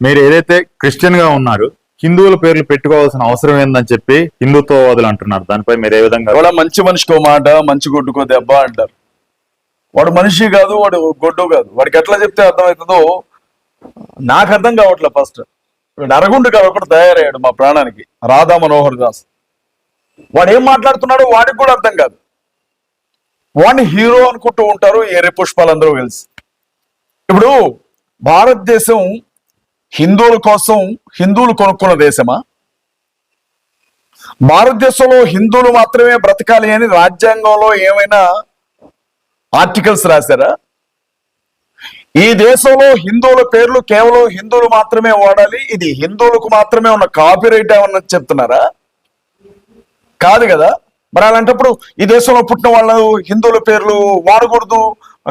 మీరు ఏదైతే క్రిస్టియన్గా ఉన్నారు హిందువుల పేర్లు పెట్టుకోవాల్సిన అవసరం ఏందని చెప్పి హిందుత్వవాదులు అంటున్నారు. దానిపై మీరు ఏ విధంగా వాడు మంచి మనిషికో మాట మంచి గొడ్డుకో దెబ్బ అంటారు. వాడు మనిషి కాదు వాడు గొడ్డు కాదు. వాడికి ఎట్లా చెప్తే అర్థమవుతుందో నాకు అర్థం కావట్లే ఫస్ట్ నరగుండు గారు కాదు ఒకటి తయారయ్యాడు మా ప్రాణానికి. రాధా మనోహర్ దాస్. వాడు ఏం మాట్లాడుతున్నాడో వాడికి కూడా అర్థం కాదు. వాడిని హీరో అనుకుంటూ ఉంటారు ఎర్రి పుష్పాలందరూ కలిసి. ఇప్పుడు భారతదేశం హిందువుల కోసం హిందువులు కొనుక్కున్న దేశమా? భారతదేశంలో హిందువులు మాత్రమే బ్రతకాలి అని రాజ్యాంగంలో ఏమైనా ఆర్టికల్స్ రాశారా? ఈ దేశంలో హిందువుల పేర్లు కేవలం హిందువులు మాత్రమే వాడాలి ఇది హిందువులకు మాత్రమే ఉన్న కాపీరైట్ ఏమన్నా చెప్తున్నారా? కాదు కదా. మరి అలాంటప్పుడు ఈ దేశంలో పుట్టిన వాళ్ళు హిందువుల పేర్లు వాడకూడదు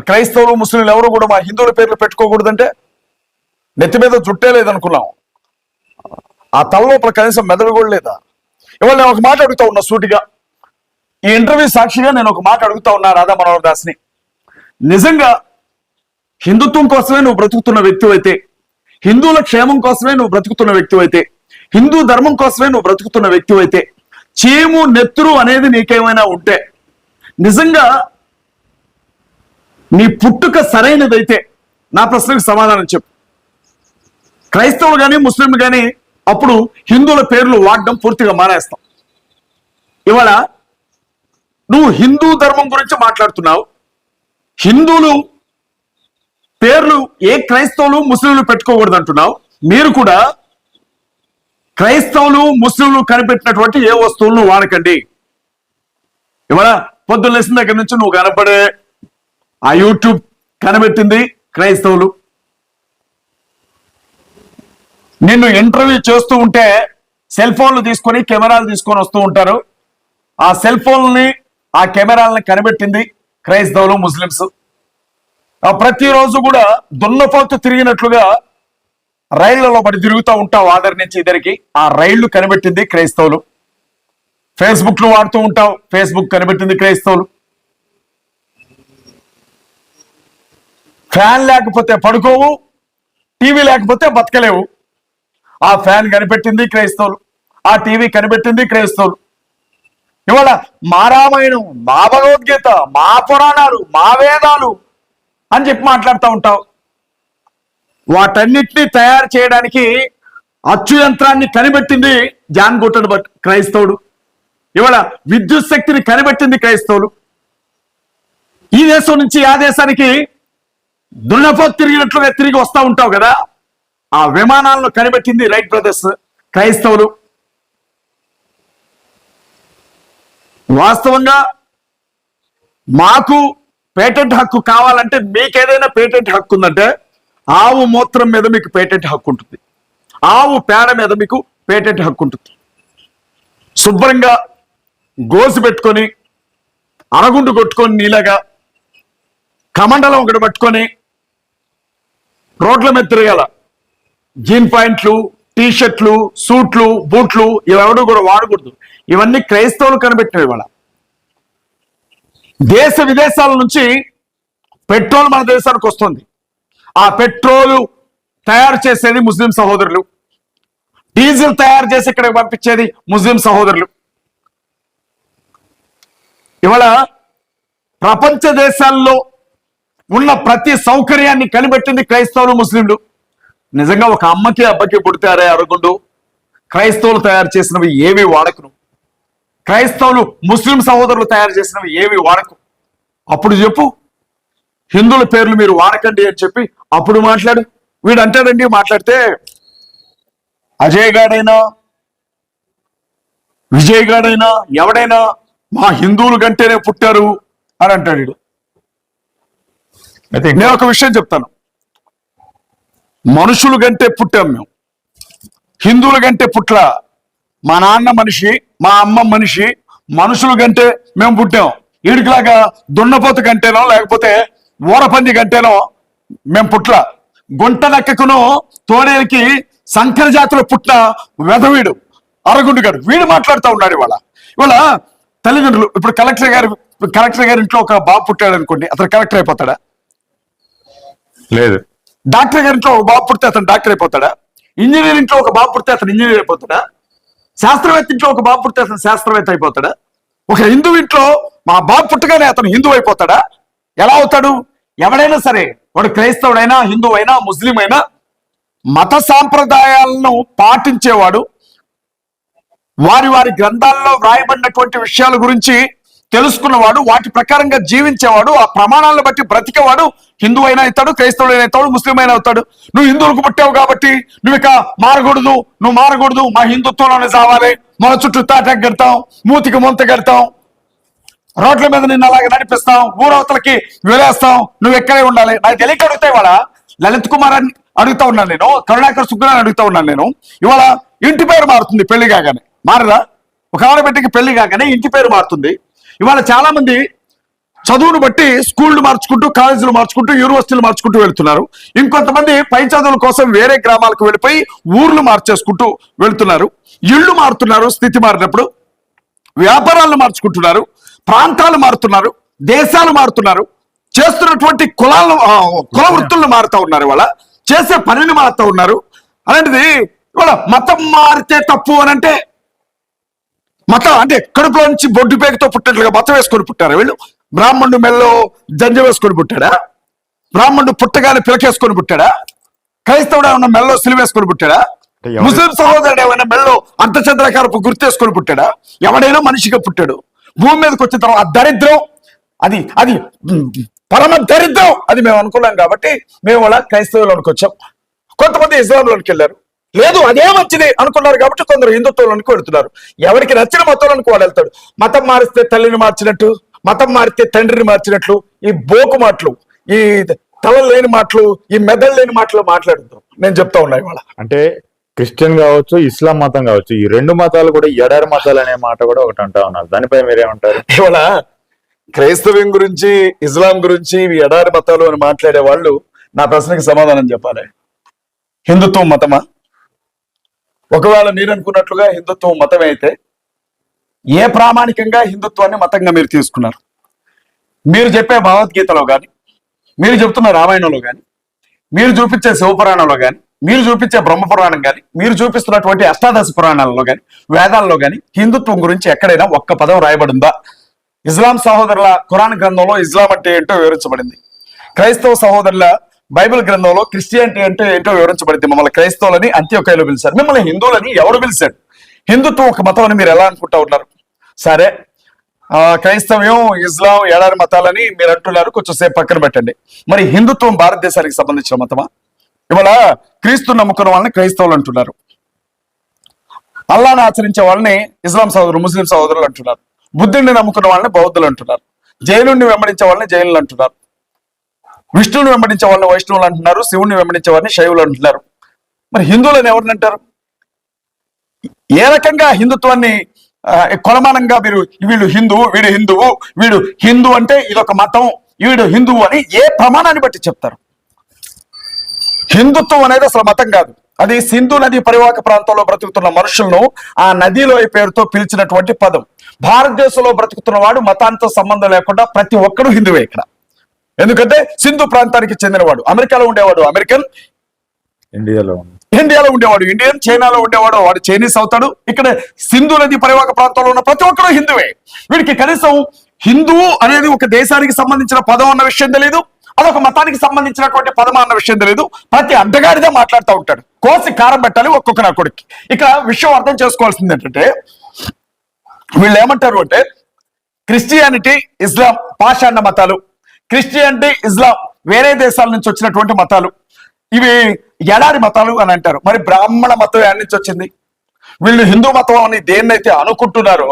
క్రైస్తవులు ముస్లింలు ఎవరు కూడా మా హిందువుల పేర్లు పెట్టుకోకూడదంటే? నెత్తి మీద జుట్టే లేదనుకున్నాం. ఆ తలలోపల కనీసం మెదడు కూడా లేదా? ఇవాళ నేను ఒక మాట అడుగుతా ఉన్నా సూటిగా. ఈ ఇంటర్వ్యూ సాక్షిగా నేను ఒక మాట అడుగుతా ఉన్నా రాధా మనోహర్ దాస్ని. నిజంగా హిందుత్వం కోసమే నువ్వు బ్రతుకుతున్న వ్యక్తి అయితే హిందువుల క్షేమం కోసమే నువ్వు బ్రతుకుతున్న వ్యక్తి అయితే హిందూ ధర్మం కోసమే నువ్వు బ్రతుకుతున్న వ్యక్తి అయితే చీము నెత్తురు అనేది నీకేమైనా ఉంటే నిజంగా నీ పుట్టుక సరైనదైతే నా ప్రశ్నకు సమాధానం చెప్పు. క్రైస్తవులు కానీ ముస్లింలు కానీ అప్పుడు హిందువుల పేర్లు వాడడం పూర్తిగా మానేస్తాం. ఇవాళ నువ్వు హిందూ ధర్మం గురించి మాట్లాడుతున్నావు. హిందువులు పేర్లు ఏ క్రైస్తవులు ముస్లింలు పెట్టుకోకూడదు అంటున్నావు మీరు కూడా క్రైస్తవులు ముస్లింలు కనిపెట్టినటువంటి ఏ వస్తువులను వాడకండి. ఇవాళ పొద్దున్న లేచిన దగ్గర నుంచి నువ్వు కనపడే ఆ యూట్యూబ్ కనిపెట్టింది క్రైస్తవులు. నిన్ను ఇంటర్వ్యూ చేస్తూ ఉంటే సెల్ ఫోన్లు తీసుకొని కెమెరాలు తీసుకొని వస్తూ ఉంటారు. ఆ సెల్ ఫోన్ని ఆ కెమెరాలను కనిపెట్టింది క్రైస్తవులు ముస్లిమ్స్. ఆ ప్రతిరోజు కూడా దున్నపోతు తిరిగినట్లుగా రైళ్ళలో పడి తిరుగుతూ ఉంటావు ఆధార్ నుంచి ఇద్దరికి. ఆ రైళ్ళు కనిపెట్టింది క్రైస్తవులు. ఫేస్బుక్లో వాడుతూ ఉంటావు ఫేస్బుక్ కనిపెట్టింది క్రైస్తవులు. ఫ్యాన్ లేకపోతే పడుకోవు టీవీ లేకపోతే బతకలేవు. ఆ ఫ్యాన్ కనిపెట్టింది క్రైస్తవులు ఆ టీవీ కనిపెట్టింది క్రైస్తవులు. ఇవాళ మా రామాయణం మా భగవద్గీత మా పురాణాలు మా వేదాలు అని చెప్పి మాట్లాడుతూ ఉంటావు. వాటన్నిటిని తయారు చేయడానికి అచ్చు యంత్రాన్ని కనిపెట్టింది జాన్ గుట్టడు బట్ క్రైస్తవుడు. ఇవాళ విద్యుత్ శక్తిని కనిపెట్టింది క్రైస్తవులు. ఈ దేశం నుంచి ఆ దేశానికి దృఢపో తిరిగినట్లుగా తిరిగి వస్తూ ఉంటావు కదా? ఆ విమానాలను కనిపెట్టింది రైట్ బ్రదర్స్ క్రైస్తవులు. వాస్తవంగా మాకు పేటెంట్ హక్కు కావాలంటే మీకేదైనా పేటెంట్ హక్కు ఉందంటే ఆవు మూత్రం మీద మీకు పేటెంట్ హక్కు ఉంటుంది. ఆవు పేడ మీద మీకు పేటెంట్ హక్కు ఉంటుంది. శుభ్రంగా గోసి పెట్టుకొని అరగుండు కొట్టుకొని నీలాగా కమండలం ఒకటి పట్టుకొని రోడ్ల మీద తిరగాల. జీన్ పాయింట్లు టీ షర్ట్లు సూట్లు బూట్లు ఇవెవడూ కూడా వాడకూడదు. ఇవన్నీ క్రైస్తవులు కనిపెట్టినవి ఇవాళ. దేశ విదేశాల నుంచి పెట్రోల్ మన దేశానికి వస్తుంది. ఆ పెట్రోల్ తయారు చేసేది ముస్లిం సహోదరులు. డీజిల్ తయారు చేసి ఇక్కడికి పంపించేది ముస్లిం సహోదరులు. ఇవాళ ప్రపంచ దేశాల్లో ఉన్న ప్రతి సౌకర్యాన్ని కనిపెట్టింది క్రైస్తవులు ముస్లింలు. నిజంగా ఒక అమ్మకి అబ్బకి పుడితారే అరగుండు క్రైస్తవులు తయారు చేసినవి ఏవి వాడకును? క్రైస్తవులు ముస్లిం సహోదరులు తయారు చేసినవి ఏవి వాడకు? అప్పుడు చెప్పు. హిందువుల పేర్లు మీరు వాడకండి అని చెప్పి అప్పుడు మాట్లాడు. వీడు అంటాడండి మాట్లాడితే అజయ్ గాడైనా విజయ్ గాడైనా ఎవడైనా మా హిందువులు కంటేనే పుట్టారు అని అంటాడు వీడు. అయితే నేను ఒక విషయం చెప్తాను. మనుషులు కంటే పుట్టాం మేము. హిందువుల కంటే పుట్ల. మా నాన్న మనిషి మా అమ్మ మనిషి మనుషుల కంటే మేము పుట్టాం. వీడికిలాగా దున్నపోతు కంటేనో లేకపోతే ఊరపంది కంటేనో మేము పుట్ల. గుంట నక్కకును తోడేలకి సంకర జాతిలో పుట్టిన వెధవీడు అరగుండు గారు వీడు మాట్లాడుతూ ఉన్నాడు ఇవాళ. ఇవాళ తల్లిదండ్రులు ఇప్పుడు కలెక్టర్ గారు కలెక్టర్ గారి ఇంట్లో ఒక బాబు పుట్టాడు అనుకోండి అతను కలెక్టర్ అయిపోతాడా? లేదు. డాక్టర్ గారింట్లో ఒక బాబు పుడితే అతను డాక్టర్ అయిపోతాడా? ఇంజనీర్ ఇంట్లో ఒక బాబు పుడితే అతను ఇంజనీర్ అయిపోతాడా? శాస్త్రవేత్త ఇంట్లో ఒక బాబు పుడితే అతను శాస్త్రవేత్త అయిపోతాడా? ఒక హిందూ ఇంట్లో మా బాబు పుట్టగానే అతను హిందూ అయిపోతాడా? ఎలా అవుతాడు? ఎవడైనా సరే వాడు క్రైస్తవుడైనా హిందూ అయినా ముస్లిం అయినా మత సాంప్రదాయాలను పాటించేవాడు. వారి వారి గ్రంథాల్లో వ్రాయబడినటువంటి విషయాల గురించి తెలుసుకున్నవాడు వాటి ప్రకారంగా జీవించేవాడు ఆ ప్రమాణాలను బట్టి బ్రతికేవాడు హిందూ అయినా అవుతాడు క్రైస్తవుడైనా అవుతాడు ముస్లిం అయినా అవుతాడు. నువ్వు హిందువులకు పుట్టావు కాబట్టి నువ్వు ఇక మారకూడదు నువ్వు మారకూడదు మా హిందుత్వంలోనే సావాలి. మన చుట్టూ తాటాకు కడతాం మూతికి ముంత కడతాం. రోడ్ల మీద నిన్ను అలాగే నడిపిస్తాం ఊరవతలకి వెళ్ళేస్తాం నువ్వు ఎక్కడే ఉండాలి. నాకు తెలియక అడుగుతాయి ఇవాళ లలిత్ కుమార్ అని అడుగుతా ఉన్నాను నేను కరుణాకర్ సుగ్గులని అడుగుతా ఉన్నాను నేను. ఇవాళ ఇంటి పేరు మారుతుంది పెళ్ళి కాగానే. మారదా ఒక ఆడబిడ్డకి పెళ్ళి కాగానే ఇంటి పేరు మారుతుంది. ఇవాళ చాలా మంది చదువును బట్టి స్కూళ్ళు మార్చుకుంటూ కాలేజీలు మార్చుకుంటూ యూనివర్సిటీలు మార్చుకుంటూ వెళ్తున్నారు. ఇంకొంతమంది పై చదువుల కోసం వేరే గ్రామాలకు వెళ్ళిపోయి ఊర్లు మార్చేసుకుంటూ వెళ్తున్నారు. ఇళ్ళు మారుతున్నారు స్థితి మారినప్పుడు. వ్యాపారాలు మార్చుకుంటున్నారు ప్రాంతాలు మారుతున్నారు దేశాలు మారుతున్నారు. చేస్తున్నటువంటి కులాలను కుల వృత్తులను మారుతా ఉన్నారు ఇవాళ. చేసే పనిని మారుతా ఉన్నారు. అలాంటిది ఇవాళ మతం మారితే తప్పు అని అంటే మతం అంటే కడుపులో నుంచి బొడ్డు పేగుతో పుట్టినట్లుగా మతం వేసుకొని పుట్టారు వీళ్ళు? బ్రాహ్మణుడు మెల్లో జంజ వేసుకొని పుట్టాడా? బ్రాహ్మణుడు పుట్టగానే పిలకేసుకొని పుట్టాడా? క్రైస్తవుడు ఏమన్నా మెల్లో సిలివేసుకొని పుట్టాడా? ముస్లిం సహోదరుడు ఏమైనా మెల్లో అర్ధచంద్రకారపు గుర్తేసుకొని పుట్టాడా? ఎవడైనా మనిషిగా పుట్టాడు. భూమి మీదకి వచ్చిన తర్వాత ఆ దరిద్రం. అది అది పరమ దరిద్రం. అది మేము అనుకున్నాం కాబట్టి మేము అలా క్రైస్తవులోనికి వచ్చాం. కొంతమంది ఇస్లాంలోనికి వెళ్ళారు. లేదు అదే మంచిది అనుకున్నారు కాబట్టి కొందరు హిందుత్వంలోనికి వెళ్తున్నారు ఎవరికి నచ్చిన మతంలోనికి వాడు వెళ్తాడు. మతం మారిస్తే తల్లిని మార్చినట్టు మతం మారితే తండ్రిని మార్చినట్లు ఈ బోకు మాటలు ఈ తల లేని మాటలు ఈ మెదడు లేని మాటలు మాట్లాడుతాం నేను చెప్తా ఉన్నా ఇవాళ. అంటే క్రిస్టియన్ కావచ్చు ఇస్లాం మతం కావచ్చు ఈ రెండు మతాలు కూడా ఎడారి మతాలు అనే మాట కూడా ఒకటి అంటా ఉన్నారు. దానిపై మీరేమంటారు? ఇవాళ క్రైస్తవ్యం గురించి ఇస్లాం గురించి ఇవి ఎడారి మతాలు అని మాట్లాడే వాళ్ళు నా ప్రశ్నకి సమాధానం చెప్పాలి. హిందుత్వం మతమా? ఒకవేళ మీరు అనుకున్నట్లుగా హిందుత్వం మతం అయితే ఏ ప్రామాణికంగా హిందుత్వాన్ని మతంగా మీరు తీసుకున్నారు? మీరు చెప్పే భగవద్గీతలో కానీ మీరు చెప్తున్న రామాయణంలో కానీ మీరు చూపించే శివపురాణంలో కానీ మీరు చూపించే బ్రహ్మపురాణం కానీ మీరు చూపిస్తున్నటువంటి అష్టాదశ పురాణాలలో కానీ వేదాల్లో కానీ హిందుత్వం గురించి ఎక్కడైనా ఒక్క పదం రాయబడిందా? ఇస్లాం సహోదరుల ఖురాన్ గ్రంథంలో ఇస్లాం అంటే ఏంటో వివరించబడింది. క్రైస్తవ సహోదరుల బైబిల్ గ్రంథంలో క్రిస్టియానిటీ అంటే ఏంటో వివరించబడింది మమ్మల్ని క్రైస్తవులని అంత్యోకాయలో పిలిచారు. మిమ్మల్ని హిందువులని ఎవరు పిలిచాడు హిందుత్వం ఒక మతం అని మీరు ఎలా అనుకుంటా ఉన్నారు? సరే. ఆ, క్రైస్తవ్యం ఇస్లాం ఏడారి మతాలని మీరు అంటున్నారు. కొంచెం సేపు పక్కన పెట్టండి. మరి హిందుత్వం భారతదేశానికి సంబంధించిన మతమా? ఇవాళ క్రీస్తు నమ్ముకున్న వాళ్ళని క్రైస్తవులు అంటున్నారు. అల్లాను ఆచరించే వాళ్ళని ఇస్లాం సోదరులు ముస్లిం సోదరులు అంటున్నారు. బుద్ధుడిని నమ్ముకున్న వాళ్ళని బౌద్ధులు అంటున్నారు. జైలుని వెంబడించే వాళ్ళని జైనులు అంటున్నారు. విష్ణువుని వెంబడించే వాళ్ళని వైష్ణవులు అంటున్నారు శివుని వెంబడించే వారిని శైవులు అంటున్నారు. మరి హిందువులని ఎవరిని అంటారు? ఏ రకంగా హిందుత్వాన్ని కొలమానంగా మీరు వీళ్ళు హిందువు వీడు హిందువు వీడు హిందూ అంటే ఇదొక మతం వీడు హిందువు అని ఏ ప్రమాణాన్ని బట్టి చెప్తారు? హిందుత్వం అనేది అసలు మతం కాదు. అది సింధు నది పరివాహక ప్రాంతంలో బ్రతుకుతున్న మనుషులను ఆ నదిలో పేరుతో పిలిచినటువంటి పదం. భారతదేశంలో బ్రతుకుతున్న వాడు మతాంతో సంబంధం లేకుండా ప్రతి ఒక్కరూ హిందువే ఇక్కడ. ఎందుకంటే సింధు ప్రాంతానికి చెందినవాడు అమెరికాలో ఉండేవాడు అమెరికన్ ఇండియాలో ఇండియాలో ఉండేవాడు ఇండియన్ చైనాలో ఉండేవాడు వాడు చైనీస్ అవుతాడు. ఇక్కడ సింధు నది పరివాహక ప్రాంతంలో ఉన్న ప్రతి ఒక్కరు హిందువే. వీడికి కనీసం హిందువు అనేది ఒక దేశానికి సంబంధించిన పదం అన్న విషయం తెలియదు అదొక మతానికి సంబంధించినటువంటి పదం అన్న విషయం తెలియదు ప్రతి అడ్డగాడిదే మాట్లాడుతూ ఉంటాడు. కోసి కారం పెట్టాలి ఒక్కొక్క నా కొడుక్కి. ఇక్కడ విషయం అర్థం చేసుకోవాల్సింది ఏంటంటే వీళ్ళు ఏమంటారు అంటే క్రిస్టియానిటీ ఇస్లాం పాషాండ మతాలు క్రిస్టియానిటీ ఇస్లాం. వేరే దేశాల నుంచి వచ్చినటువంటి మతాలు. ఇవి ఎడారి మతాలు అని అంటారు. మరి బ్రాహ్మణ మతం ఎక్కడి నుంచి వచ్చింది? వీళ్ళు హిందూ మతం అని దేన్నైతే అనుకుంటున్నారో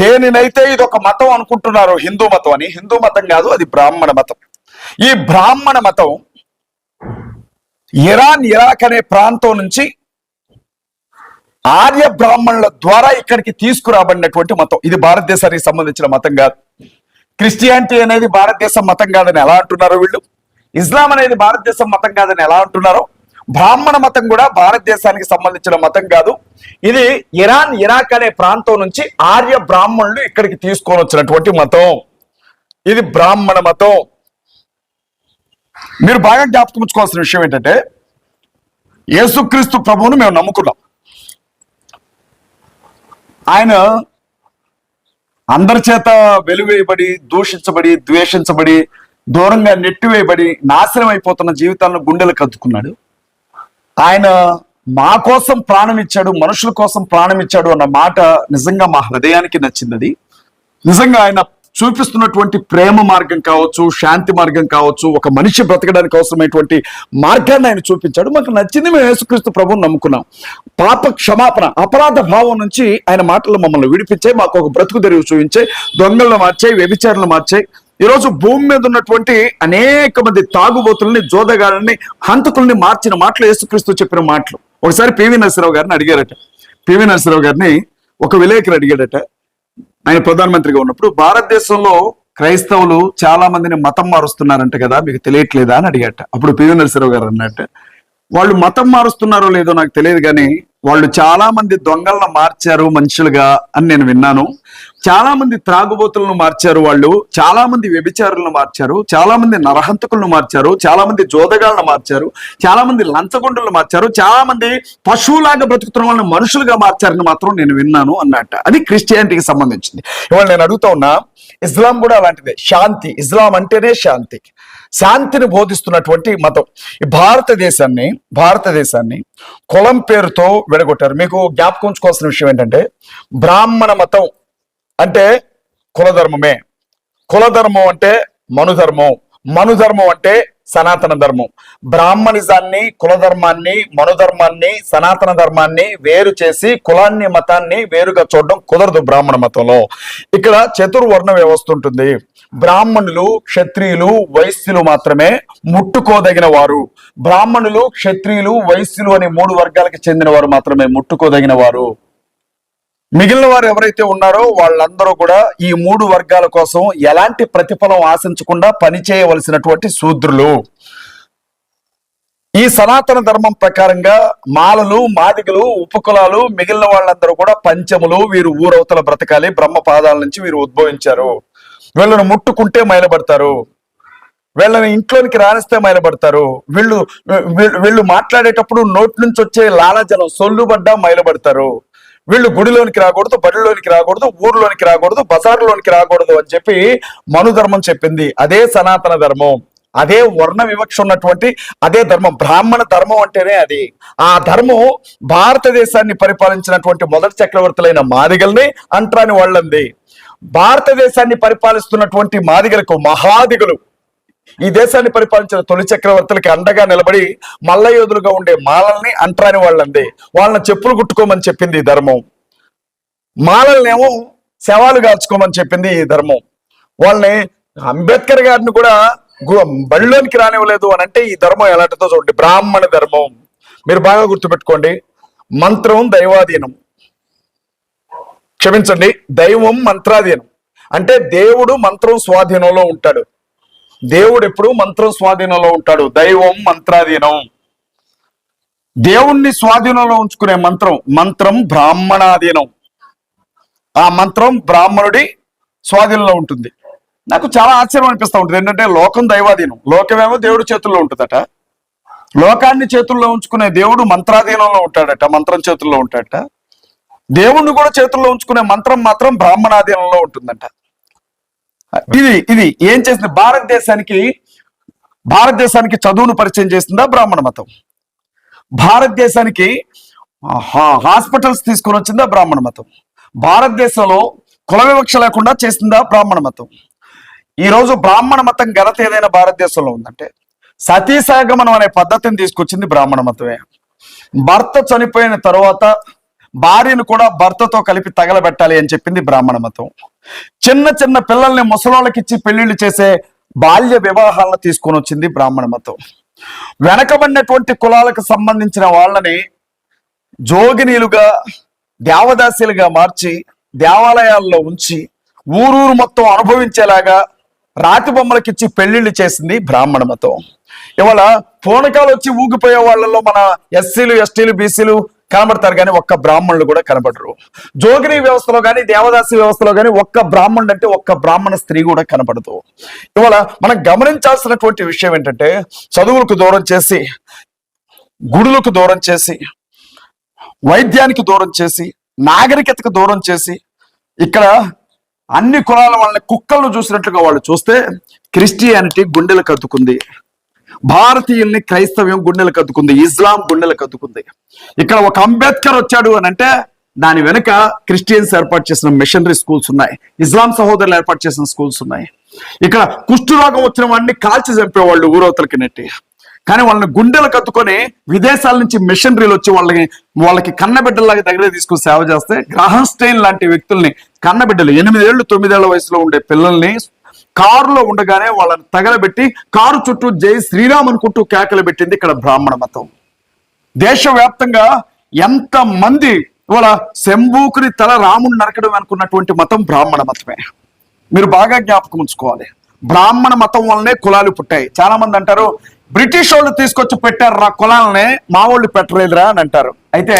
దేనినైతే ఇది ఒక మతం అనుకుంటున్నారో హిందూ మతం అని హిందూ మతం కాదు అది బ్రాహ్మణ మతం. ఈ బ్రాహ్మణ మతం ఇరాన్ ఇరాక్ అనే ప్రాంతం నుంచి ఆర్య బ్రాహ్మణుల ద్వారా ఇక్కడికి తీసుకురాబడినటువంటి మతం. ఇది భారతదేశానికి సంబంధించిన మతం కాదు. క్రిస్టియానిటీ అనేది భారతదేశం మతం కాదని ఎలా అంటున్నారో వీళ్ళు? ఇస్లాం అనేది భారతదేశం మతం కాదని ఎలా అంటున్నారో? బ్రాహ్మణ మతం కూడా భారతదేశానికి సంబంధించిన మతం కాదు. ఇది ఇరాన్ ఇరాక్ అనే ప్రాంతం నుంచి ఆర్య బ్రాహ్మణులు ఇక్కడికి తీసుకొని వచ్చినటువంటి మతం. ఇది బ్రాహ్మణ మతం. మీరు బాగా జ్ఞాపకం ఉంచుకోవాల్సిన విషయం ఏంటంటే యేసుక్రీస్తు ప్రభువును మేము నమ్ముకున్నాం. ఆయన అందరి చేత వెలువేయబడి దూషించబడి ద్వేషించబడి దూరంగా నెట్టివేయబడి నాశనం అయిపోతున్న జీవితాలను గుండెలు కద్దుకున్నాడు ఆయన మా కోసం ప్రాణం ఇచ్చాడు మనుషుల కోసం ప్రాణం ఇచ్చాడు అన్న మాట నిజంగా మా హృదయానికి నచ్చింది నిజంగా ఆయన చూపిస్తున్నటువంటి ప్రేమ మార్గం కావచ్చు శాంతి మార్గం కావచ్చు ఒక మనిషి బ్రతకడానికి అవసరమైనటువంటి మార్గాన్ని ఆయన చూపించాడు. మాకు నచ్చింది మేము యేసుక్రీస్తు ప్రభుని నమ్ముకున్నాం. పాప క్షమాపణ అపరాధ భావం నుంచి ఆయన మాటలు మమ్మల్ని విడిపించాయి మాకు ఒక బ్రతుకు తెరువు చూపించే దొంగలను మార్చాయి వ్యభిచారులు మార్చాయి. ఈరోజు భూమి మీద ఉన్నటువంటి అనేక మంది తాగుబోతుల్ని జోదగాళ్ళని హంతకుల్ని మార్చిన మాటలు యేసుక్రీస్తు చెప్పిన మాటలు. ఒకసారి పివి నరసరావు గారిని అడిగారట. పివి నరసరావు గారిని ఒక విలేకరు అడిగాడట. ఆయన ప్రధానమంత్రిగా ఉన్నప్పుడు భారతదేశంలో క్రైస్తవులు చాలా మందిని మతం మారుస్తున్నారంట కదా మీకు తెలియట్లేదా అని అడిగాట. అప్పుడు పివి నరసింహరావు గారు అన్నట్ట. వాళ్ళు మతం మారుస్తున్నారో లేదో నాకు తెలియదు కానీ వాళ్ళు చాలా మంది దొంగలను మార్చారు మనుషులుగా అని నేను విన్నాను. చాలా మంది త్రాగుబోతులను మార్చారు వాళ్ళు చాలా మంది వ్యభిచారులను మార్చారు చాలా మంది నరహంతకులను మార్చారు చాలా మంది జోదగాళ్ళను మార్చారు చాలా మంది లంచగొండలను మార్చారు చాలా మంది పశువులాగా బ్రతుకుతున్న వాళ్ళని మనుషులుగా మార్చారని మాత్రం నేను విన్నాను అన్నట్ట. అది క్రిస్టియానిటీకి సంబంధించింది. ఇవాళ నేను అడుగుతా ఉన్నా ఇస్లాం కూడా అలాంటిదే శాంతి ఇస్లాం అంటేనే శాంతి. శాంతిని బోధిస్తున్నటువంటి మతం. ఈ భారతదేశాన్ని భారతదేశాన్ని కులం పేరుతో విడగొట్టారు. మీకు జ్ఞాపకం ఉంచుకోవాల్సిన విషయం ఏంటంటే బ్రాహ్మణ మతం అంటే కులధర్మమే. కులధర్మం అంటే మనుధర్మం. మనుధర్మం అంటే సనాతన ధర్మం. బ్రాహ్మణిజాన్ని కులధర్మాన్ని మనుధర్మాన్ని సనాతన ధర్మాన్ని వేరు చేసి కులాన్ని మతాన్ని వేరుగా చూడడం కుదరదు బ్రాహ్మణ మతంలో. ఇక్కడ చతుర్వర్ణ వ్యవస్థ ఉంటుంది. బ్రాహ్మణులు క్షత్రియులు వైశ్యులు మాత్రమే ముట్టుకోదగిన వారు బ్రాహ్మణులు క్షత్రియులు వైశ్యులు అనే మూడు వర్గాలకు చెందిన వారు మాత్రమే ముట్టుకోదగిన వారు మిగిలిన వారు ఎవరైతే ఉన్నారో వాళ్ళందరూ కూడా ఈ మూడు వర్గాల కోసం ఎలాంటి ప్రతిఫలం ఆశించకుండా పనిచేయవలసినటువంటి శూద్రులు. ఈ సనాతన ధర్మం ప్రకారంగా మాలలు మాదిగలు ఉపకులాలు మిగిలిన వాళ్ళందరూ కూడా పంచములు వీరు ఊరవతల బ్రతకాలి బ్రహ్మ పాదాల నుంచి వీరు ఉద్భవించారు. వీళ్ళను ముట్టుకుంటే మైలబడతారు. వీళ్ళని ఇంట్లోనికి రానిస్తే మైలబడతారు. వీళ్ళు వీళ్ళు- మాట్లాడేటప్పుడు నోటి నుంచి వచ్చే లాలజలం సొల్లుబడ్డా మైలబడతారు. వీళ్ళు గుడిలోనికి రాకూడదు బడిలోనికి రాకూడదు ఊర్లోనికి రాకూడదు బజార్లోనికి రాకూడదు అని చెప్పి మనుధర్మం చెప్పింది. అదే సనాతన ధర్మం. అదే వర్ణ వివక్ష ఉన్నటువంటి అదే ధర్మం. బ్రాహ్మణ ధర్మం అంటేనే అది. ఆ ధర్మం భారతదేశాన్ని పరిపాలించినటువంటి మొదటి చక్రవర్తులైన మాదిగల్ని అంట్రాని వాళ్ళంది. భారతదేశాన్ని పరిపాలిస్తున్నటువంటి మాదిగలకు మహాదిగులు ఈ దేశాన్ని పరిపాలించిన తొలి చక్రవర్తులకి అండగా నిలబడి మల్లయోధులుగా ఉండే మాలల్ని అంటరాని వాళ్ళంది. వాళ్ళని చెప్పులు కుట్టుకోమని చెప్పింది ఈ ధర్మం. మాలల్నేమో శవాలు కాల్చుకోమని చెప్పింది ఈ ధర్మం. వాళ్ళని అంబేద్కర్ గారిని కూడా బళ్ళోనికి బడిలోనికి రానివ్వలేదు అని అంటే ఈ ధర్మం ఎలాంటిదో చూడండి. బ్రాహ్మణ ధర్మం. మీరు బాగా గుర్తుపెట్టుకోండి. మంత్రం దైవాధీనం. క్షమించండి. దైవం మంత్రాధీనం. అంటే దేవుడు మంత్రం స్వాధీనంలో ఉంటాడు. దేవుడు ఎప్పుడు మంత్రం స్వాధీనంలో ఉంటాడు. దైవం మంత్రాధీనం. దేవుణ్ణి స్వాధీనంలో ఉంచుకునే మంత్రం మంత్రం బ్రాహ్మణాధీనం. ఆ మంత్రం బ్రాహ్మణుడి స్వాధీనంలో ఉంటుంది. నాకు చాలా ఆశ్చర్యం అనిపిస్తూ ఉంటుంది. ఏంటంటే లోకం దైవాధీనం. లోకమేమో దేవుడి చేతుల్లో ఉంటుందట. లోకాన్ని చేతుల్లో ఉంచుకునే దేవుడు మంత్రాధీనంలో ఉంటాడట మంత్రం చేతుల్లో ఉంటాడట. దేవుణ్ణి కూడా చేతుల్లో ఉంచుకునే మంత్రం మాత్రం బ్రాహ్మణాధీనంలో ఉంటుందంట. ఇది ఇది ఏం చేసింది భారతదేశానికి భారతదేశానికి చదువును పరిచయం చేసిందా బ్రాహ్మణ మతం? భారతదేశానికి హాస్పిటల్స్ తీసుకొని వచ్చిందా బ్రాహ్మణ మతం? భారతదేశంలో కుల వివక్ష లేకుండా చేసిందా బ్రాహ్మణ మతం? ఈ రోజు బ్రాహ్మణ మతం ఘనత ఏదైనా భారతదేశంలో ఉందంటే సతీసాగమనం అనే పద్ధతిని తీసుకొచ్చింది బ్రాహ్మణ మతమే. భర్త చనిపోయిన తర్వాత భార్యను కూడా భర్తతో కలిపి తగలబెట్టాలి అని చెప్పింది బ్రాహ్మణ మతం. చిన్న చిన్న పిల్లల్ని ముసలోళ్ళకిచ్చి పెళ్ళిళ్ళు చేసే బాల్య వివాహాలను తీసుకొని వచ్చింది బ్రాహ్మణ మతం. వెనకబడినటువంటి కులాలకు సంబంధించిన వాళ్ళని జోగినీలుగా దేవదాసీలుగా మార్చి దేవాలయాల్లో ఉంచి ఊరూరు మొత్తం అనుభవించేలాగా రాతి బొమ్మలకిచ్చి పెళ్ళిళ్ళు చేసింది బ్రాహ్మణ మతం. ఇవాళ పూనకాలు వచ్చి ఊగిపోయే వాళ్ళల్లో మన ఎస్సీలు ఎస్టీలు బీసీలు కనబడతారు కానీ ఒక్క బ్రాహ్మణులు కూడా కనబడరు. జోగిని వ్యవస్థలో కానీ దేవదాసి వ్యవస్థలో కానీ ఒక్క బ్రాహ్మణుడు అంటే ఒక్క బ్రాహ్మణ స్త్రీ కూడా కనబడదు. ఇవాళ మనం గమనించాల్సినటువంటి విషయం ఏంటంటే చదువులకు దూరం చేసి గుడులకు దూరం చేసి వైద్యానికి దూరం చేసి నాగరికతకు దూరం చేసి ఇక్కడ అన్ని కులాల వాళ్ళని కుక్కలను చూసినట్లుగా వాళ్ళు చూస్తే క్రిస్టియానిటీ గుండెలు కత్తుకుంది భారతీయుల్ని క్రైస్తవ్యం గుండెలు అద్దుకుంది ఇస్లాం గుండెలు అద్దుకుంది ఇక్కడ ఒక అంబేద్కర్ వచ్చాడు అని అంటే దాని వెనుక క్రిస్టియన్స్ ఏర్పాటు చేసిన మిషనరీ స్కూల్స్ ఉన్నాయి ఇస్లాం సహోదరులు ఏర్పాటు చేసిన స్కూల్స్ ఉన్నాయి. ఇక్కడ కుష్ఠరోగం వచ్చిన వాడిని కాల్చి చంపేవాళ్ళు ఊరవతలకి నెట్టి. కానీ వాళ్ళని గుండెలు కత్తుకొని విదేశాల నుంచి మిషనరీలు వచ్చి వాళ్ళకి వాళ్ళకి కన్నబిడ్డలాగా దగ్గర తీసుకుని సేవ చేస్తే గ్రహం స్టైన్ లాంటి వ్యక్తుల్ని కన్నబిడ్డలు ఎనిమిదేళ్ళు తొమ్మిదేళ్ళ వయసులో ఉండే పిల్లల్ని కారులో ఉండగానే వాళ్ళని తగలబెట్టి కారు చుట్టూ జై శ్రీరామ్ అనుకుంటూ కేకలు పెట్టింది ఇక్కడ బ్రాహ్మణ మతం. దేశవ్యాప్తంగా ఎంత మంది ఇవాళ శంభూకుని తల రాముని నరకడం అనుకున్నటువంటి మతం బ్రాహ్మణ మతమే. మీరు బాగా జ్ఞాపకం ఉంచుకోవాలి. బ్రాహ్మణ మతం వల్లనే కులాలు పుట్టాయి. చాలా మంది అంటారు బ్రిటిష్ వాళ్ళు తీసుకొచ్చి పెట్టారు రా కులాలనే మా వాళ్ళు పెట్టలేదురా అని అంటారు. అయితే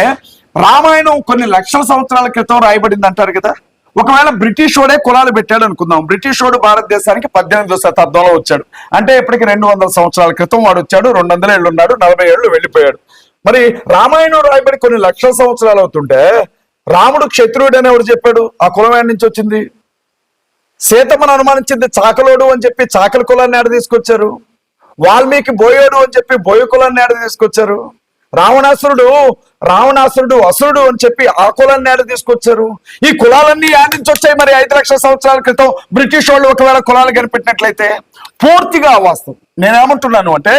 రామాయణం కొన్ని లక్షల సంవత్సరాల క్రితం రాయబడింది అంటారు కదా. ఒకవేళ బ్రిటిష్ వాడే కులాలు పెట్టాడు అనుకుందాం. బ్రిటిష్ వాడు భారతదేశానికి పద్దెనిమిదో శతాబ్దంలో వచ్చాడు. అంటే ఇప్పటికి రెండు వందల సంవత్సరాల క్రితం వాడు వచ్చాడు. రెండు వందల ఏళ్ళు ఉన్నాడు నలభై ఏళ్ళు వెళ్ళిపోయాడు. మరి రామాయణం రాయబడి కొన్ని లక్షల సంవత్సరాలు అవుతుంటే రాముడు క్షత్రువుడు అని ఎవరు చెప్పాడు? ఆ కులం నుంచి వచ్చింది? సీతమ్మను అనుమానించింది చాకలోడు అని చెప్పి చాకల కులాన్ని ఏడ తీసుకొచ్చారు. వాల్మీకి బోయోడు అని చెప్పి బోయ కులాన్ని ఆడ తీసుకొచ్చారు. రావణాసురుడు రావణాసురుడు అసురుడు అని చెప్పి ఆ కులాన్ని ఆడ తీసుకొచ్చారు? ఈ కులాలన్నీ ఆడ నుంచి వచ్చాయి మరి ఐదు లక్షల సంవత్సరాల క్రితం? బ్రిటిష్ వాళ్ళు ఒకవేళ కులాలు కనిపెట్టినట్లయితే పూర్తిగా వాస్తవం నేనేమంటున్నాను అంటే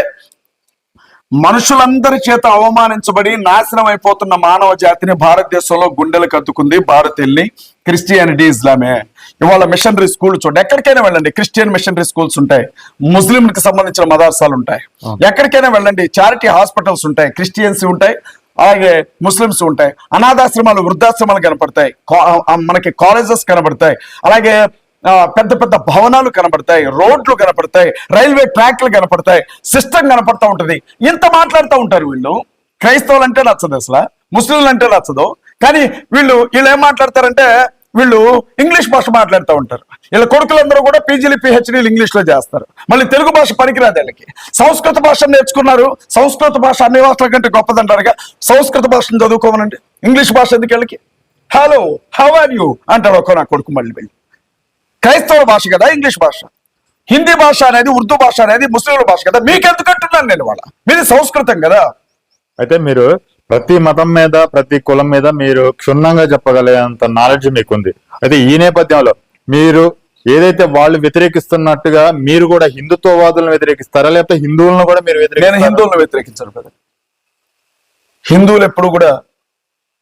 మనుషులందరి చేత అవమానించబడి నాశనం అయిపోతున్న మానవ జాతిని భారతదేశంలో గుండెలకు అద్దుకుంది భారతీయుల్ని క్రిస్టియానిటీ ఇస్లామే. ఇవాళ మిషనరీ స్కూల్ చూడండి. ఎక్కడికైనా వెళ్ళండి. క్రిస్టియన్ మిషనరీ స్కూల్స్ ఉంటాయి. ముస్లింకి సంబంధించిన మదర్సాలు ఉంటాయి. ఎక్కడికైనా వెళ్ళండి. చారిటీ హాస్పిటల్స్ ఉంటాయి. క్రిస్టియన్స్ ఉంటాయి. అలాగే ముస్లిమ్స్ ఉంటాయి. అనాథాశ్రమాలు వృద్ధాశ్రమాలు కనపడతాయి. మనకి కాలేజెస్ కనబడతాయి. అలాగే పెద్ద పెద్ద భవనాలు కనబడతాయి రోడ్లు కనపడతాయి రైల్వే ట్రాక్లు కనపడతాయి సిస్టమ్ కనపడతా ఉంటది. ఇంత మాట్లాడుతూ ఉంటారు వీళ్ళు. క్రైస్తవులు అంటే నచ్చదు అసలు. ముస్లింలు అంటే నచ్చదు. కానీ వీళ్ళు వీళ్ళు ఏం మాట్లాడతారంటే వీళ్ళు ఇంగ్లీష్ భాష మాట్లాడుతూ ఉంటారు. వీళ్ళ కొడుకులందరూ కూడా పీజీలు పిహెచ్డీలు ఇంగ్లీష్లో చేస్తారు. మళ్ళీ తెలుగు భాష పనికిరాదు వీళ్ళకి. సంస్కృత భాష నేర్చుకున్నారు. సంస్కృత భాష అన్ని భాషల కంటే గొప్పదంటారుగా. సంస్కృత భాషను చదువుకోమనండి. ఇంగ్లీష్ భాష ఎందుకు వీళ్ళకి? హలో హౌ ఆర్ యూ అంటాడు ఒక నా కొడుకు మళ్ళీ వెళ్ళి. క్రైస్తవ భాష కదా ఇంగ్లీష్ భాష? హిందీ భాష అనేది ఉర్దూ భాష అనేది ముస్లింల భాష కదా. మీకెందుకు అంటున్నాను నేను వాళ్ళ మీది సంస్కృతం కదా. అయితే మీరు ప్రతి మతం మీద ప్రతి కులం మీద మీరు క్షుణ్ణంగా చెప్పగలిగేంత నాలెడ్జ్ మీకుంది. అయితే ఈ నేపథ్యంలో మీరు ఏదైతే వాళ్ళు వ్యతిరేకిస్తున్నట్టుగా మీరు కూడా హిందుత్వవాదులను వ్యతిరేకిస్తారా లేకపోతే హిందువులను కూడా మీరు నేను హిందువులను వ్యతిరేకించను కదా. హిందువులు ఎప్పుడు కూడా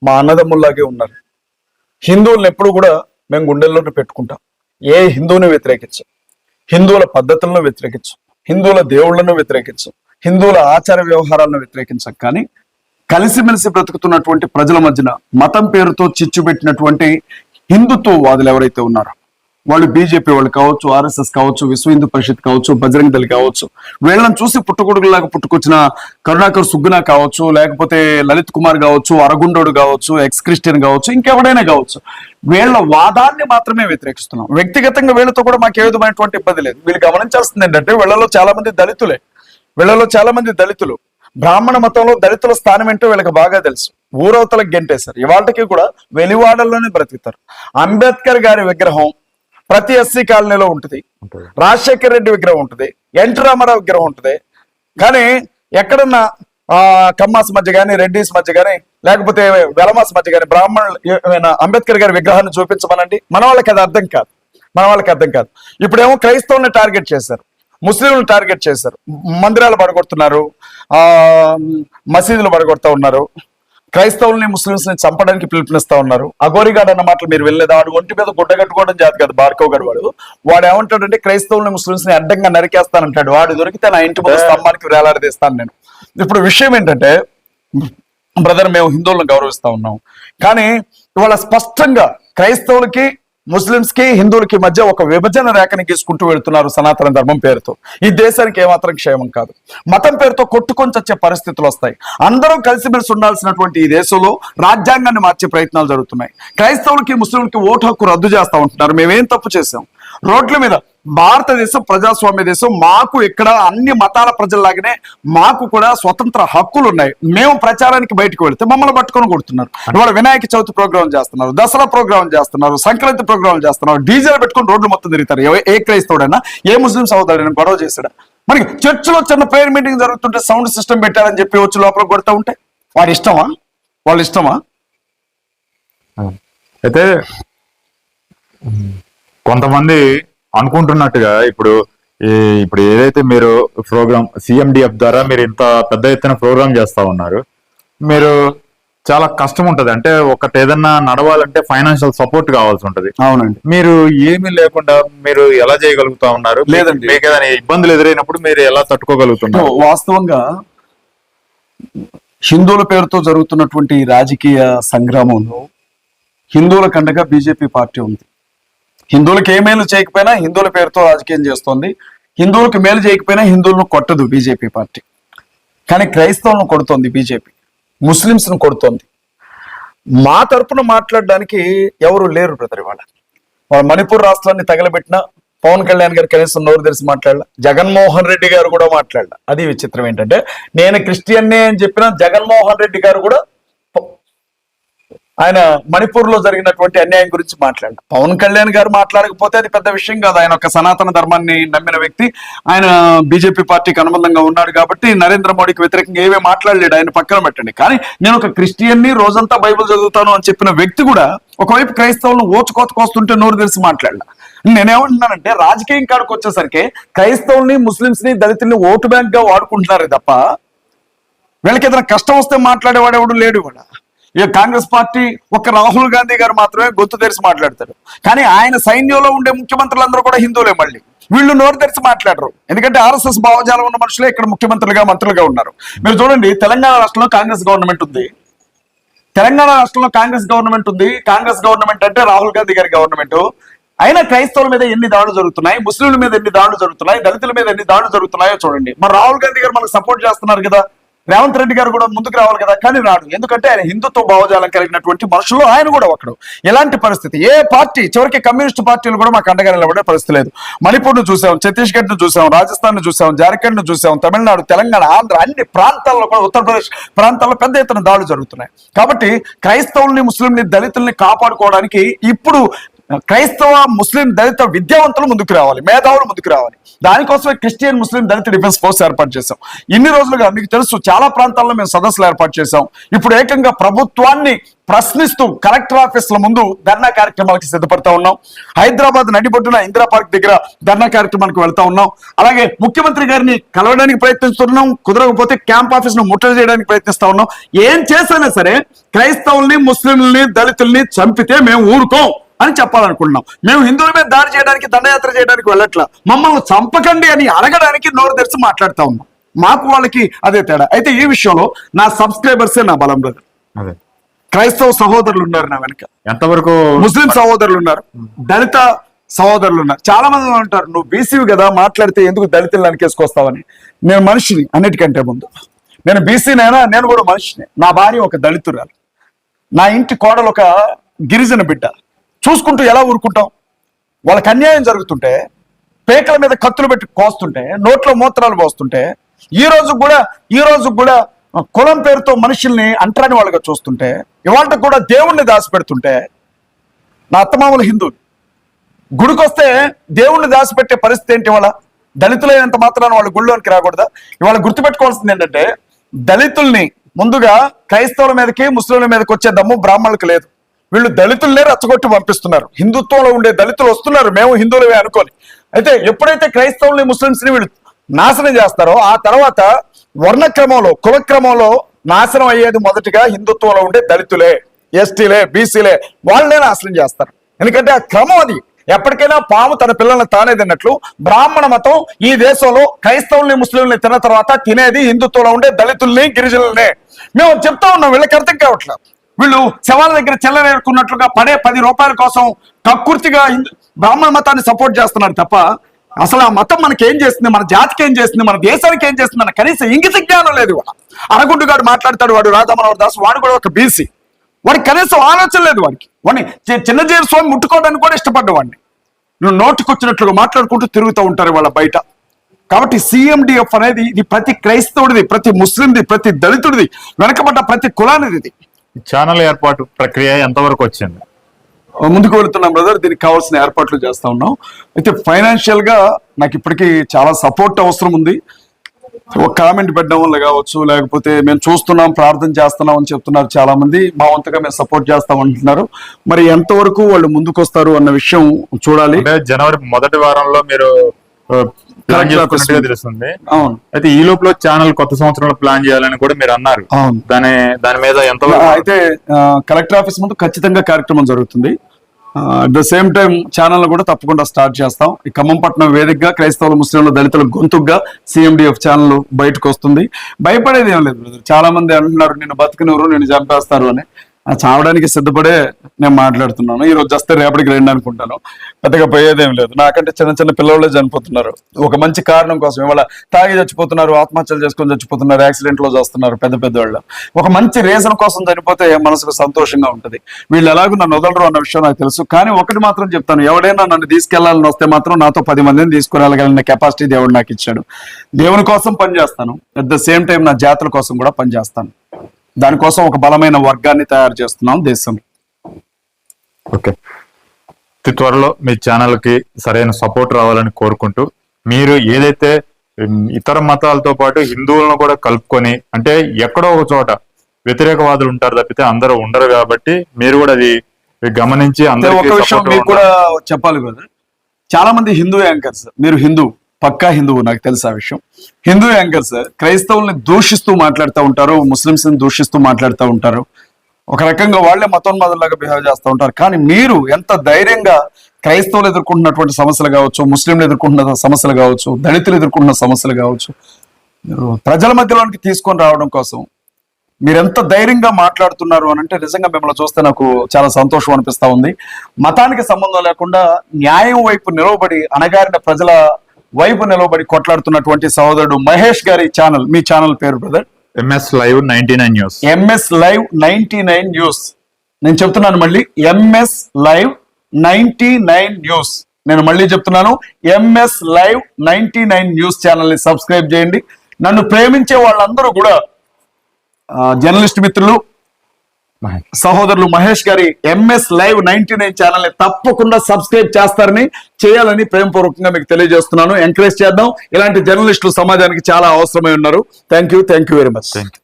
మా అన్నదమ్ముల్లాగే ఉన్నారు. హిందువులను ఎప్పుడు కూడా మేము గుండెల్లోనే పెట్టుకుంటాం. ఏ హిందువుని వ్యతిరేకించు? హిందువుల పద్ధతులను వ్యతిరేకించు. హిందువుల దేవుళ్ళను వ్యతిరేకించు. హిందువుల ఆచార వ్యవహారాలను వ్యతిరేకించం కానీ కలిసిమెలిసి బ్రతుకుతున్నటువంటి ప్రజల మధ్యన మతం పేరుతో చిచ్చు పెట్టినటువంటి హిందుత్వవాదులు ఎవరైతే ఉన్నారో వాళ్ళు బీజేపీ వాళ్ళు కావచ్చు ఆర్ఎస్ఎస్ కావచ్చు విశ్వ హిందూ పరిషత్ కావచ్చు బజరంగ్ దళ్ కావచ్చు వీళ్ళని చూసి పుట్టుకొడుకులాగా పుట్టుకొచ్చిన కరుణాకర్ సుగ్గున కావచ్చు లేకపోతే లలిత్ కుమార్ కావచ్చు అరగుండోడు కావచ్చు ఎక్స్ క్రిస్టియన్ కావచ్చు ఇంకెవడైనా కావచ్చు వీళ్ళ వాదాన్ని మాత్రమే వ్యతిరేకిస్తున్నాం. వ్యక్తిగతంగా వీళ్ళతో కూడా మాకు ఏ విధమైనటువంటి ఇబ్బంది లేదు. వీళ్ళు గమనించాల్సింది ఏంటంటే వీళ్ళలో చాలా మంది దళితులే. వీళ్ళలో చాలా మంది దళితులు. బ్రాహ్మణ మతంలో దళితుల స్థానం ఏంటో వీళ్ళకి బాగా తెలుసు. ఊరవతలకు గెంటేశారు. ఇవాళకి కూడా వెలివాడల్లోనే బ్రతుకుతారు. అంబేద్కర్ గారి విగ్రహం ప్రతి ఎస్సీ కాలనీలో ఉంటుంది. రాజశేఖర్ రెడ్డి విగ్రహం ఉంటుంది. ఎన్టీ రామారావు విగ్రహం ఉంటుంది. కానీ ఎక్కడన్నా ఆ కమ్మాస్ మధ్య కానీ రెడ్డిస్ మధ్య కానీ లేకపోతే వెలమాస్ మధ్య కానీ బ్రాహ్మణులు ఏమైనా అంబేద్కర్ గారి విగ్రహాన్ని చూపించమనండి మన వాళ్ళకి అది అర్థం కాదు. మన వాళ్ళకి అర్థం కాదు. ఇప్పుడేమో క్రైస్తవుల్ని టార్గెట్ చేశారు. ముస్లింలను టార్గెట్ చేశారు. మందిరాలు పడగొడుతున్నారు. ఆ మసీదులు పడగొడతా ఉన్నారు. క్రైస్తవుల్ని ముస్లింస్ని చంపడానికి పిలుపునిస్తా ఉన్నారు. అగోరిగాడు అన్న మాటలు మీరు వెళ్ళలేదా వాడు ఒంటి మీద గుడ్డ కట్టుకోవడం జాతి కాదు బార్కో గారు వాడు. వాడు ఏమంటాడంటే క్రైస్తవుల్ని ముస్లింస్ని అడ్డంగా నరికేస్తానంటాడు. వాడు దొరికితే నా ఇంటి ముందు స్తంభానికి వేలాడదీస్తాను నేను. ఇప్పుడు విషయం ఏంటంటే బ్రదర్ మేము హిందువులను గౌరవిస్తా ఉన్నాం. కానీ ఇవాళ స్పష్టంగా క్రైస్తవులకి ముస్లింస్కి హిందువులకి మధ్య ఒక విభజన రేఖని గీసుకుంటూ వెళ్తున్నారు సనాతన ధర్మం పేరుతో. ఈ దేశానికి ఏమాత్రం క్షేమం కాదు. మతం పేరుతో కొట్టుకొని చచ్చే పరిస్థితులు వస్తాయి. అందరూ కలిసిమెలిసి ఉండాల్సినటువంటి ఈ దేశంలో రాజ్యాంగాన్ని మార్చే ప్రయత్నాలు జరుగుతున్నాయి. క్రైస్తవులకి ముస్లింలకి ఓటు హక్కు రద్దు చేస్తూ ఉంటున్నారు. మేమేం తప్పు చేసాం రోడ్ల మీద భారతదేశం ప్రజాస్వామ్య దేశం మాకు ఇక్కడ అన్ని మతాల ప్రజల్లాగానే మాకు కూడా స్వతంత్ర హక్కులు ఉన్నాయి మేము ప్రచారానికి బయటకు వెళితే మమ్మల్ని పట్టుకొని కొడుతున్నారు. ఇవాళ వినాయక చవితి ప్రోగ్రాం చేస్తున్నారు దసరా ప్రోగ్రాం చేస్తున్నారు సంక్రాంతి ప్రోగ్రాం చేస్తున్నారు డీజిల్ పెట్టుకొని రోడ్లు మొత్తం తిరుగుతారు. ఏ- ఏ క్రైస్తవుడైనా ఏ ముస్లిం సహోదరుడైనా గొడవ చేశాడా? మనకి చర్చిలో చిన్న ప్రేయర్ మీటింగ్ జరుగుతుంటే సౌండ్ సిస్టమ్ పెట్టారని చెప్పి వచ్చి లోపల కొడతా ఉంటే వాడి ఇష్టమా? వాళ్ళ ఇష్టమా? అయితే కొంతమంది అనుకుంటున్నట్టుగా ఇప్పుడు ఇప్పుడు ఏదైతే మీరు ప్రోగ్రామ్ సిఎండిఎఫ్ ద్వారా మీరు ఇంత పెద్ద ఎత్తున ప్రోగ్రామ్ చేస్తా ఉన్నారు మీరు చాలా కష్టం ఉంటది. అంటే ఒకటి ఏదన్నా నడవాలంటే ఫైనాన్షియల్ సపోర్ట్ కావాల్సి ఉంటది. అవునండి. మీరు ఏమీ లేకుండా మీరు ఎలా చేయగలుగుతా ఉన్నారు? లేదండి. మీకు ఏదైనా ఇబ్బందులు ఎదురైనప్పుడు మీరు ఎలా తట్టుకోగలుగుతున్నారు? వాస్తవంగా హిందువుల పేరుతో జరుగుతున్నటువంటి రాజకీయ సంగ్రామంలో హిందువుల కండగా బీజేపీ పార్టీ ఉంది. హిందువులకు ఏ మేలు చేయకపోయినా హిందువుల పేరుతో రాజకీయం చేస్తోంది. హిందువులకు మేలు చేయకపోయినా హిందువులను కొట్టదు బీజేపీ పార్టీ. కానీ క్రైస్తవులను కొడుతోంది బీజేపీ. ముస్లింస్ను కొడుతోంది. మా తరపున మాట్లాడడానికి ఎవరు లేరు బ్రదర్ ఇవాళ. వాళ్ళ మణిపూర్ రాష్ట్రాన్ని తగలబెట్టిన పవన్ కళ్యాణ్ గారు కనీసం నోరు తెరిచి మాట్లాడలా జగన్మోహన్ రెడ్డి గారు కూడా మాట్లాడలా. అది విచిత్రం ఏంటంటే నేను క్రిస్టియన్నే అని చెప్పిన జగన్మోహన్ రెడ్డి గారు కూడా ఆయన మణిపూర్లో జరిగినటువంటి అన్యాయం గురించి మాట్లాడారు. పవన్ కళ్యాణ్ గారు మాట్లాడకపోతే అది పెద్ద విషయం కాదు. ఆయన ఒక సనాతన ధర్మాన్ని నమ్మిన వ్యక్తి. ఆయన బీజేపీ పార్టీకి అనుబంధంగా ఉన్నాడు కాబట్టి నరేంద్ర మోడీకి వ్యతిరేకంగా ఏమీ మాట్లాడలేడు. ఆయన పక్కన పెట్టండి. కానీ నేను ఒక క్రిస్టియన్ని రోజంతా బైబిల్ చదువుతాను అని చెప్పిన వ్యక్తి కూడా ఒకవైపు క్రైస్తవులను ఓచుకోత కోస్తుంటే నోరు తెలిసి మాట్లాడలా. నేనేమంటున్నానంటే రాజకీయం కాడికి వచ్చేసరికి క్రైస్తవుల్ని ముస్లింస్ని దళితుల్ని ఓటు బ్యాంక్గా వాడుకుంటున్నారే తప్ప వీళ్ళకి ఏదైనా కష్టం వస్తే మాట్లాడేవాడు ఎవడు లేడు కూడా కాంగ్రెస్ పార్టీ ఒక రాహుల్ గాంధీ గారు మాత్రమే గొంతు తెరిచి మాట్లాడతారు. కానీ ఆయన సైన్యంలో ఉండే ముఖ్యమంత్రులందరూ కూడా హిందువులే మళ్ళీ. వీళ్ళు నోరు తెరిచి మాట్లాడరు. ఎందుకంటే ఆర్ఎస్ఎస్ భావజాలం ఉన్న మనుషులే ఇక్కడ ముఖ్యమంత్రులుగా మంత్రులుగా ఉన్నారు. మీరు చూడండి తెలంగాణ రాష్ట్రంలో కాంగ్రెస్ గవర్నమెంట్ ఉంది. తెలంగాణ రాష్ట్రంలో కాంగ్రెస్ గవర్నమెంట్ ఉంది. కాంగ్రెస్ గవర్నమెంట్ అంటే రాహుల్ గాంధీ గారి గవర్నమెంట్. అయినా క్రైస్తవుల మీద ఎన్ని దాడులు జరుగుతున్నాయి? ముస్లింల మీద ఎన్ని దాడులు జరుగుతున్నాయి? దళితుల మీద ఎన్ని దాడులు జరుగుతున్నాయో చూడండి. మరి రాహుల్ గాంధీ గారు మనకు సపోర్ట్ చేస్తున్నారు కదా. రేవంత్ రెడ్డి గారు కూడా ముందుకు రావాలి కదా కానీ రాడు. ఎందుకంటే ఆయన హిందుత్వ భావజాలం కలిగినటువంటి మనుషులు ఆయన కూడా ఒకడు. ఎలాంటి పరిస్థితి? ఏ పార్టీ చివరికి కమ్యూనిస్ట్ పార్టీలు కూడా మాకు అండగా నిలబడే పరిస్థితి లేదు. మణిపూర్ను చూసాం ఛత్తీస్గఢ్ను చూసాం రాజస్థాన్ను చూసాం జార్ఖండ్ను చూసాం తమిళనాడు తెలంగాణ ఆంధ్ర అన్ని ప్రాంతాల్లో కూడా ఉత్తరప్రదేశ్ ప్రాంతాల్లో పెద్ద ఎత్తున దాడులు జరుగుతున్నాయి. కాబట్టి క్రైస్తవుల్ని ముస్లింని దళితుల్ని కాపాడుకోవడానికి ఇప్పుడు క్రైస్తవ ముస్లిం దళిత విద్యావంతులు ముందుకు రావాలి మేధావులు ముందుకు రావాలి. దానికోసమే Christian Muslim Dalit defence force ఏర్పాటు చేశాం. ఇన్ని రోజులుగా మీకు తెలుసు చాలా ప్రాంతాల్లో మేము సదస్సులు ఏర్పాటు చేశాం. ఇప్పుడు ఏకంగా ప్రభుత్వాన్ని ప్రశ్నిస్తూ కలెక్టర్ ఆఫీసుల ముందు ధర్నా కార్యక్రమాలకి సిద్ధపడతా ఉన్నాం. హైదరాబాద్ నడిబొడ్డున ఇందిరా పార్క్ దగ్గర ధర్నా కార్యక్రమానికి వెళ్తా ఉన్నాం. అలాగే ముఖ్యమంత్రి గారిని కలవడానికి ప్రయత్నిస్తున్నాం కుదరకపోతే క్యాంప్ ఆఫీస్ను ముట్టడి చేయడానికి ప్రయత్నిస్తా ఉన్నాం. ఏం చేసినా సరే క్రైస్తవుల్ని ముస్లింల్ని దళితుల్ని చంపితే మేము ఊరుకోం. అని చెప్పాలనుకుంటున్నాం. మేము హిందువుల మీద దాడి చేయడానికి దండయాత్ర చేయడానికి వెళ్ళట్లా. మమ్మల్ని చంపకండి అని అడగడానికి నోరు తెరిచి మాట్లాడుతా ఉన్నాం. మాకు వాళ్ళకి అదే తేడా. అయితే ఈ విషయంలో నా సబ్స్క్రైబర్సే నా బలం బ్రదర్ అదే. క్రైస్తవ సహోదరులు ఉన్నారు నా వెనక. ఎంతవరకు ముస్లిం సహోదరులు ఉన్నారు. దళిత సహోదరులు ఉన్నారు. చాలా మంది అంటారు నువ్వు బీసీవి కదా మాట్లాడితే ఎందుకు దళితులను వెనకేసుకొస్తావని నేను మనిషిని అన్నిటికంటే ముందు. నేను బీసీనైనా నేను కూడా మనిషిని. నా భార్య ఒక దళితురాలు. నా ఇంటి కోడలు ఒక గిరిజన బిడ్డ. చూసుకుంటూ ఎలా ఊరుకుంటాం? వాళ్ళకి అన్యాయం జరుగుతుంటే పేకల మీద కత్తులు పెట్టి కోస్తుంటే నోట్లో మూత్రాలు పోస్తుంటే ఈ రోజు కూడా ఈ రోజు కూడా కులం పేరుతో మనుషుల్ని అంటరాని వాళ్ళగా చూస్తుంటే ఇవాళ కూడా దేవుణ్ణి దాచిపెడుతుంటే నా అత్తమామలు హిందువులు గుడికొస్తే దేవుణ్ణి దాచిపెట్టే పరిస్థితి ఏంటి ఇవాళ? దళితులైనంత మాత్రాన వాళ్ళు గుళ్ళోనికి రాకూడదా? ఇవాళ గుర్తుపెట్టుకోవాల్సింది ఏంటంటే దళితుల్ని ముందుగా క్రైస్తవుల మీదకి ముస్లింల మీదకి వచ్చే దమ్ము బ్రాహ్మణులకు లేదు. వీళ్ళు దళితుల్నే రచ్చగొట్టి పంపిస్తున్నారు. హిందుత్వంలో ఉండే దళితులు వస్తున్నారు. మేము హిందువులవే అనుకోని. అయితే ఎప్పుడైతే క్రైస్తవుల్ని ముస్లింస్ని వీళ్ళు నాశనం చేస్తారో ఆ తర్వాత వర్ణక్రమంలో కులక్రమంలో నాశనం అయ్యేది మొదటిగా హిందుత్వంలో ఉండే దళితులే ఎస్టీలే బీసీలే వాళ్ళనే నాశనం చేస్తారు. ఎందుకంటే ఆ క్రమం అది. ఎప్పటికైనా పాము తన పిల్లల్ని తానే తిన్నట్లు బ్రాహ్మణ మతం ఈ దేశంలో క్రైస్తవుల్ని ముస్లింల్ని తిన్న తర్వాత తినేది హిందుత్వంలో ఉండే దళితుల్ని గిరిజనులనే. మేము చెప్తా ఉన్నాం వీళ్ళకి అర్థం కావట్లేదు. వీళ్ళు శవాల దగ్గర చెల్లరేరుకున్నట్లుగా పడే పది రూపాయల కోసం కక్కుర్తిగా బ్రాహ్మణ మతాన్ని సపోర్ట్ చేస్తున్నారు తప్ప అసలు ఆ మతం మనకి ఏం చేస్తుంది? మన జాతికి ఏం చేస్తుంది? మన దేశానికి ఏం చేస్తుంది? మన కనీసం ఇంగిత జ్ఞానం లేదు వాడు అరగుడ్డుగాడు మాట్లాడతాడు వాడు రాధామనోహర్ దాస్ వాడు కూడా ఒక బీసీ. వాడికి కనీసం ఆలోచన లేదు వాడికి. వాడిని చిన్నజీవి స్వామి ముట్టుకోవడానికి కూడా ఇష్టపడ్డ వాడిని నువ్వు నోటికొచ్చినట్లుగా మాట్లాడుకుంటూ తిరుగుతూ ఉంటారు వాళ్ళ బయట. కాబట్టి సిఎండిఎఫ్ అనేది ఇది ప్రతి క్రైస్తవుడిది ప్రతి ముస్లింది ప్రతి దళితుడిది వెనకబడ్డ ప్రతి కులానిది ఇది ఛానల్ ఏర్పాటు ప్రక్రియ ఎంతవరకు వచ్చింది? ముందుకు వెళుతున్నాం బ్రదర్ దీనికి కావాల్సిన ఏర్పాట్లు చేస్తా ఉన్నాం. అయితే ఫైనాన్షియల్గా నాకు ఇప్పటికీ చాలా సపోర్ట్ అవసరం ఉంది. ఒక కామెంట్ పెట్టడం వల్ల కావచ్చు లేకపోతే మేము చూస్తున్నాం ప్రార్థన చేస్తున్నాం అని చెప్తున్నారు చాలా మంది మా వంతుగా మేము సపోర్ట్ చేస్తాం అంటున్నారు. మరి ఎంతవరకు వాళ్ళు ముందుకు వస్తారు అన్న విషయం చూడాలి. జనవరి మొదటి వారంలో మీరు తెలుస్తుంది. అవును. అయితే ఈ లోపల ఛానల్ కొత్త సంవత్సరంలో ప్లాన్ చేయాలని కూడా మీరు అన్నారు. అవును. దాని దాని మీద ఎంత అయితే కలెక్టర్ ఆఫీస్ ముందు ఖచ్చితంగా కార్యక్రమం జరుగుతుంది. At the same time channel కూడా తప్పకుండా స్టార్ట్ చేస్తాం. ఈ ఖమ్మంపట్నం వేదికగా క్రైస్తవుల ముస్లింల దళితుల గొంతుగ్గా సిఎండిఎఫ్ ఛానల్ బయటకు వస్తుంది. భయపడేది ఏం లేదు. చాలా మంది అంటున్నారు నేను బతికినవరు నేను చంపేస్తారు అని. చావడానికి సిద్ధపడే నేను మాట్లాడుతున్నాను. ఈ రోజు వస్తే రేపటికి రండి అనుకుంటాను. పెద్దగా పోయేదేం లేదు. నాకంటే చిన్న చిన్న పిల్లలే చనిపోతున్నారు. ఒక మంచి కారణం కోసం ఇవాళ తాగి చచ్చిపోతున్నారు ఆత్మహత్యలు చేసుకొని చచ్చిపోతున్నారు యాక్సిడెంట్లో చేస్తున్నారు పెద్ద పెద్ద వాళ్ళు ఒక మంచి రీజన్ కోసం చనిపోతే మనసుకు సంతోషంగా ఉంటుంది. వీళ్ళు ఎలాగో నన్ను వదలరు అన్న విషయం నాకు తెలుసు. కానీ ఒకటి మాత్రం చెప్తాను. ఎవడైనా నన్ను తీసుకెళ్ళాలని వస్తే మాత్రం నాతో పది మందిని తీసుకుని కెపాసిటీ దేవుడు నాకు ఇచ్చాడు. దేవుని కోసం పనిచేస్తాను. అట్ ద సేమ్ టైం నా జాతుల కోసం కూడా పనిచేస్తాను. దానికోసం ఒక బలమైన వర్గాన్ని తయారు చేస్తున్నాం దేశం. ఓకే. త్వరలో మీ ఛానల్కి సరైన సపోర్ట్ రావాలని కోరుకుంటూ మీరు ఏదైతే ఇతర మతాలతో పాటు హిందువులను కూడా కలుపుకొని అంటే ఎక్కడో ఒక చోట వ్యతిరేకవాదులు ఉంటారు తప్పితే అందరూ ఉండరు కాబట్టి మీరు కూడా అది గమనించి అందరికీ ఒక విషయం మీకు కూడా చెప్పాలి బ్రదర్. చాలా మంది హిందూ యాంకర్స్ మీరు హిందూ. పక్కా హిందువు నాకు తెలుసు ఆ విషయం. హిందూ యాంకర్స్ క్రైస్తవుల్ని దూషిస్తూ మాట్లాడుతూ ఉంటారు ముస్లింస్ని దూషిస్తూ మాట్లాడుతూ ఉంటారు. ఒక రకంగా వాళ్ళే మతోన్మాదులాగా బిహేవ్ చేస్తూ ఉంటారు. కానీ మీరు ఎంత ధైర్యంగా క్రైస్తవులు ఎదుర్కొంటున్నటువంటి సమస్యలు కావచ్చు ముస్లింలు ఎదుర్కొంటున్న సమస్యలు కావచ్చు దళితులు ఎదుర్కొంటున్న సమస్యలు కావచ్చు ప్రజల మధ్యలోనికి తీసుకొని రావడం కోసం మీరెంత ధైర్యంగా మాట్లాడుతున్నారు అని అంటే నిజంగా మిమ్మల్ని చూస్తే నాకు చాలా సంతోషం అనిపిస్తూ ఉంది. మతానికి సంబంధం లేకుండా న్యాయం వైపు నిలవబడి అణగారిన ప్రజల వైపు నిలవబడి కొట్లాడుతున్నటువంటి సహోదరుడు మహేష్ గారి ఛానల్ మీ ఛానల్ పేరు brother MS live ninety nine news MS live ninety nine news నేను చెప్తున్నాను మళ్ళీ MS live ninety nine news నేను మళ్ళీ చెప్తున్నాను MS live ninety nine news ఛానల్ని సబ్స్క్రైబ్ చేయండి. నన్ను ప్రేమించే వాళ్ళందరూ కూడా జర్నలిస్ట్ మిత్రులు సహోదరులు మహేష్ గారి ఎంఎస్ లైవ్ నైన్టీ నైన్ ఛానల్ని తప్పకుండా సబ్స్క్రైబ్ చేస్తారని చేయాలని ప్రేమపూర్వకంగా మీకు తెలియజేస్తున్నాను. ఎంకరేజ్ చేద్దాం. ఇలాంటి జర్నలిస్టులు సమాజానికి చాలా అవసరమై ఉన్నారు. Thank you thank you very much thank